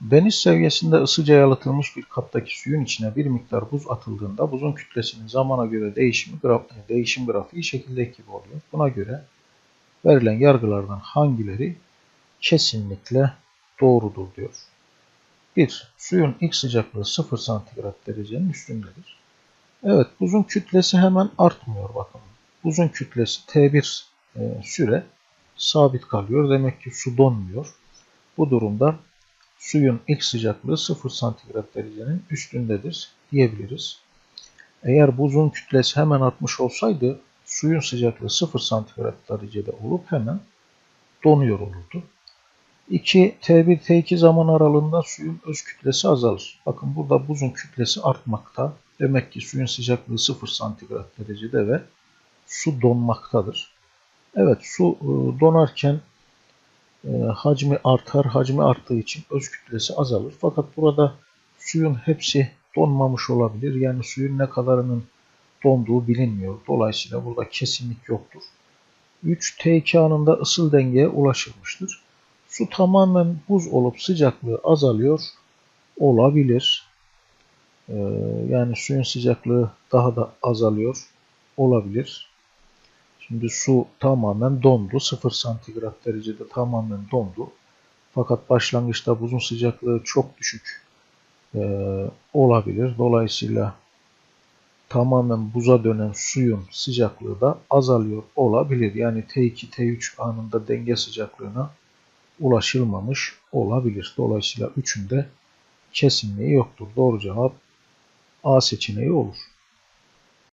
Deniz seviyesinde ısıca yalıtılmış bir kaptaki suyun içine bir miktar buz atıldığında buzun kütlesinin zamana göre değişimi graf, değişim grafiği şekildeki gibi oluyor. Buna göre verilen yargılardan hangileri kesinlikle doğrudur diyor. 1. Suyun ilk sıcaklığı 0 santigrat derecenin üstündedir. Evet buzun kütlesi hemen artmıyor bakın. Buzun kütlesi T1 e, süre sabit kalıyor. Demek ki su donmuyor. Bu durumda suyun ilk sıcaklığı 0 santigrat derecenin üstündedir diyebiliriz. Eğer buzun kütlesi hemen artmış olsaydı suyun sıcaklığı 0 santigrat derecede olup hemen donuyor olurdu. 2 T1 T2 zaman aralığında suyun öz kütlesi azalır. Bakın burada buzun kütlesi artmakta. Demek ki suyun sıcaklığı 0 santigrat derecede ve su donmaktadır. Evet su e, donarken hacmi artar. Hacmi arttığı için öz kütlesi azalır. Fakat burada suyun hepsi donmamış olabilir. Yani suyun ne kadarının donduğu bilinmiyor. Dolayısıyla burada kesinlik yoktur. 3 T2 anında ısıl dengeye ulaşılmıştır. Su tamamen buz olup sıcaklığı azalıyor olabilir. Ee, yani suyun sıcaklığı daha da azalıyor olabilir. Şimdi su tamamen dondu. 0 santigrat derecede tamamen dondu. Fakat başlangıçta buzun sıcaklığı çok düşük e, olabilir. Dolayısıyla tamamen buza dönen suyun sıcaklığı da azalıyor olabilir. Yani T2, T3 anında denge sıcaklığına ulaşılmamış olabilir. Dolayısıyla üçünde kesinliği yoktur. Doğru cevap A seçeneği olur.